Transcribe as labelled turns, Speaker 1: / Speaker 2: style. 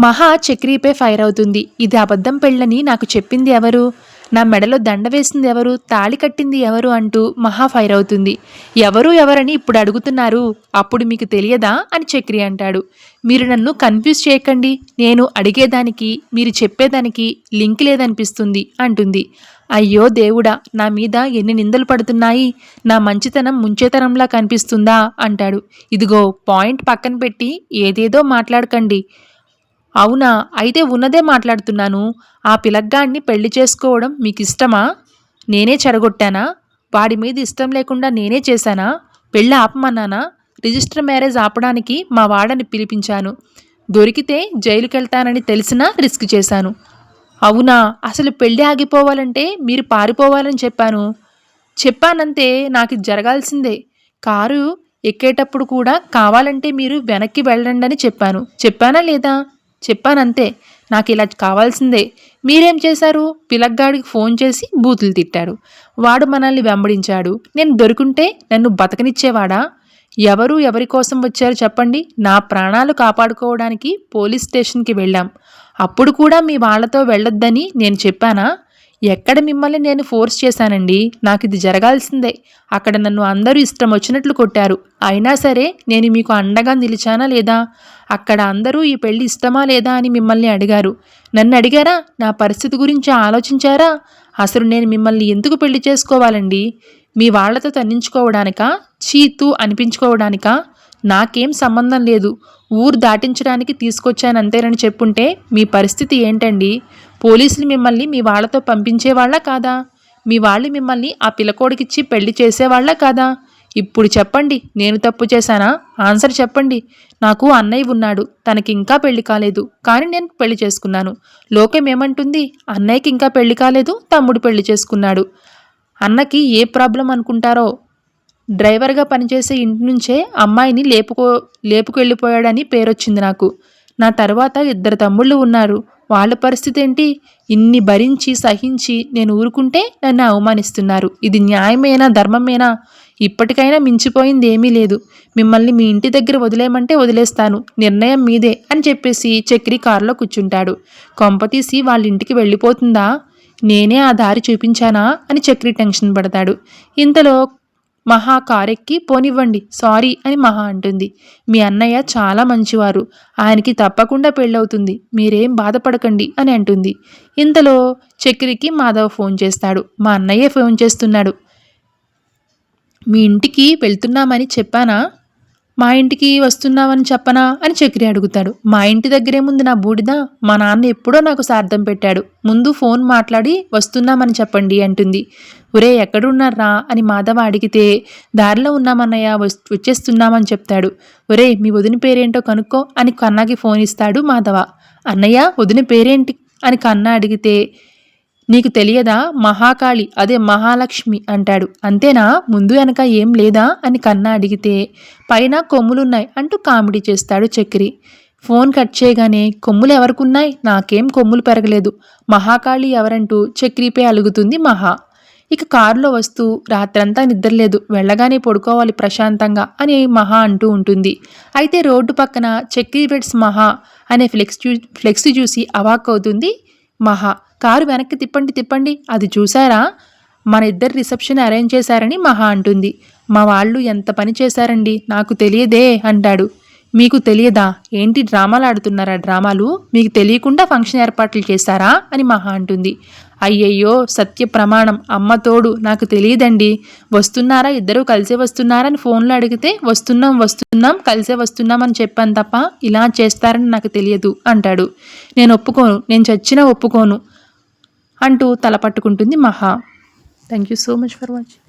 Speaker 1: మహా చక్రీపై ఫైర్ అవుతుంది. ఇది అబద్ధం పెళ్ళని నాకు చెప్పింది ఎవరు? నా మెడలో దండ వేసింది ఎవరు? తాళి కట్టింది ఎవరు? అంటూ మహా ఫైర్ అవుతుంది. ఎవరు ఎవరని ఇప్పుడు అడుగుతున్నారు? అప్పుడు మీకు తెలియదా? అని చక్రి అంటాడు. మీరు నన్ను కన్ఫ్యూజ్ చేయకండి. నేను అడిగేదానికి మీరు చెప్పేదానికి లింక్ లేదనిపిస్తుంది అంటుంది. అయ్యో దేవుడా నా మీద ఎన్ని నిందలు పడుతున్నాయి? నా మంచితనం ముంచేతనంలా కనిపిస్తుందా? అంటాడు. ఇదిగో పాయింట్ పక్కన పెట్టి ఏదేదో మాట్లాడకండి. అవునా? అయితే ఉన్నదే మాట్లాడుతున్నాను. ఆ పిలగ్గాడిని పెళ్ళి చేసుకోవడం మీకు ఇష్టమా నేనే చెడగొట్టానా వాడి మీద ఇష్టం లేకుండా నేనే చేశానా? పెళ్ళి ఆపమన్నానా? రిజిస్టర్ మ్యారేజ్ ఆపడానికి మా వాడని పిలిపించాను. దొరికితే జైలుకెళ్తానని తెలిసినా రిస్క్ చేశాను. అవునా? అసలు పెళ్ళి ఆగిపోవాలంటే మీరు పారిపోవాలని చెప్పాను. చెప్పానంతే నాకు జరగాల్సిందే. కారు ఎక్కేటప్పుడు కూడా కావాలంటే మీరు వెనక్కి వెళ్ళండి అని చెప్పాను. చెప్పానా లేదా? చెప్పానంతే. నాకు ఇలా కావాల్సిందే. మీరేం చేశారు? పిలగ్గాడికి ఫోన్ చేసి బూతులు తిట్టాడు. వాడు మనల్ని వెంబడించాడు. నేను దొరుకుంటే నన్ను బతకనిచ్చేవాడా? ఎవరు ఎవరి కోసం వచ్చారు చెప్పండి? నా ప్రాణాలు కాపాడుకోవడానికి పోలీస్ స్టేషన్కి వెళ్ళాం. అప్పుడు కూడా మీ వాళ్ళతో వెళ్ళొద్దని నేను చెప్పానా? ఎక్కడ మిమ్మల్ని నేను ఫోర్స్ చేశానండి? నాకు ఇది జరగాల్సిందే. అక్కడ నన్ను అందరూ ఇష్టం వచ్చినట్లు కొట్టారు. అయినా సరే నేను మీకు అండగా నిలిచానా లేదా? అక్కడ అందరూ ఈ పెళ్ళి ఇష్టమా లేదా అని మిమ్మల్ని అడిగారు. నన్ను అడిగారా? నా పరిస్థితి గురించి ఆలోచించారా? అసలు నేను మిమ్మల్ని ఎందుకు పెళ్ళి చేసుకోవాలండి? మీ వాళ్ళతో తన్నించుకోవడానికా? చీతు అనిపించుకోవడానికా? నాకేం సంబంధం లేదు. ఊరు దాటించడానికి తీసుకొచ్చానంతేనని చెప్పుంటే మీ పరిస్థితి ఏంటండి? పోలీసులు మిమ్మల్ని మీ వాళ్ళతో పంపించేవాళ్ళ కాదా? మీ వాళ్ళు మిమ్మల్ని ఆ పిల్లకోడికిచ్చి పెళ్ళి చేసేవాళ్ళ కాదా? ఇప్పుడు చెప్పండి నేను తప్పు చేశానా? ఆన్సర్ చెప్పండి. నాకు అన్నయ్య ఉన్నాడు తనకి ఇంకా పెళ్ళి కాలేదు కానీ నేను పెళ్ళి చేసుకున్నాను. లోకం ఏమంటుంది? అన్నయ్యకి ఇంకా పెళ్ళి కాలేదు తమ్ముడు పెళ్ళి చేసుకున్నాడు. అన్నకి ఏ ప్రాబ్లం అనుకుంటారో? డ్రైవర్గా పనిచేసే ఇంటి నుంచే అమ్మాయిని లేపుకో లేపుకెళ్ళిపోయాడని పేరొచ్చింది నాకు. నా తర్వాత ఇద్దరు తమ్ముళ్ళు ఉన్నారు. వాళ్ళ పరిస్థితి ఏంటి ఇన్ని భరించి సహించి నేను ఊరుకుంటే నన్ను అవమానిస్తున్నారు. ఇది న్యాయమేనా ధర్మమేనా? ఇప్పటికైనా మించిపోయింది ఏమీ లేదు. మిమ్మల్ని మీ ఇంటి దగ్గర వదిలేయమంటే వదిలేస్తాను. నిర్ణయం మీదే అని చెప్పేసి చక్రి కారులో కూర్చుంటాడు. కొంపతీసి వాళ్ళ ఇంటికి వెళ్ళిపోతుందా? నేనే ఆ దారి చూపించానా? అని చక్రి టెన్షన్ పడతాడు. ఇంతలో మహా కారెక్కి పోనివ్వండి సారీ అని మహా అంటుంది. మీ అన్నయ్య చాలా మంచివారు. ఆయనకి తప్పకుండా పెళ్ళవుతుంది. మీరేం బాధపడకండి అని అంటుంది. ఇంతలో చక్రికి మాధవ్ ఫోన్ చేస్తాడు. మా అన్నయ్య ఫోన్ చేస్తున్నాడు. మీ ఇంటికి వెళ్తున్నామని చెప్పానా? మా ఇంటికి వస్తున్నామని చెప్పనా? అని చక్రి అడుగుతాడు. మా ఇంటి దగ్గరే ముందు నా బూడిద? మా నాన్న ఎప్పుడో నాకు సార్థం పెట్టాడు. ముందు ఫోన్ మాట్లాడి వస్తున్నామని చెప్పండి అంటుంది. ఒరే ఎక్కడున్నారా? అని మాధవ అడిగితే దారిలో ఉన్నామన్నయ్య వచ్చేస్తున్నామని చెప్తాడు. ఒరే మీ వదిన పేరేంటో కనుక్కో అని కన్నాకి ఫోన్ ఇస్తాడు మాధవ. అన్నయ్య వదిన పేరేంటి? అని కన్నా అడిగితే నీకు తెలియదా? మహాకాళి అదే మహాలక్ష్మి అంటాడు. అంతేనా? ముందు వెనక ఏం లేదా? అని కన్నా అడిగితే పైన కొమ్ములున్నాయి అంటూ కామెడీ చేస్తాడు చక్రి. ఫోన్ కట్ చేయగానే కొమ్ములు ఎవరికున్నాయి? నాకేం కొమ్ములు పెరగలేదు. మహాకాళి ఎవరంటూ చక్రీపై అలుగుతుంది మహా. ఇక కారులో వస్తూ రాత్రంతా నిద్రలేదు. వెళ్ళగానే పడుకోవాలి ప్రశాంతంగా అని మహా అంటూ ఉంటుంది. అయితే రోడ్డు పక్కన చక్రీ బెడ్స్ మహా అనే ఫ్లెక్స్ చూ చూసి అవాక్ అవుతుంది మహా. కారు వెనక్కి తిప్పండి తిప్పండి. అది చూసారా మన ఇద్దరు రిసెప్షన్ అరేంజ్ చేశారని మహా అంటుంది. మా వాళ్ళు ఎంత పని చేశారండి? నాకు తెలియదే అంటాడు. మీకు తెలియదా? ఏంటి డ్రామాలు ఆడుతున్నారా డ్రామాలు? మీకు తెలియకుండా ఫంక్షన్ ఏర్పాట్లు చేశారా? అని మహా అంటుంది. అయ్యయ్యో సత్య ప్రమాణం. అమ్మ తోడు నాకు తెలియదండి. వస్తున్నారా? ఇద్దరూ కలిసే వస్తున్నారని ఫోన్లో అడిగితే వస్తున్నాం వస్తున్నాం కలిసే వస్తున్నాం అని చెప్పాను తప్ప ఇలా చేస్తారని నాకు తెలియదు అంటాడు. నేను ఒప్పుకోను. నేను చచ్చినా ఒప్పుకోను. అంటూ తల పట్టుకుంటుంది మహా. Thank you so much for watching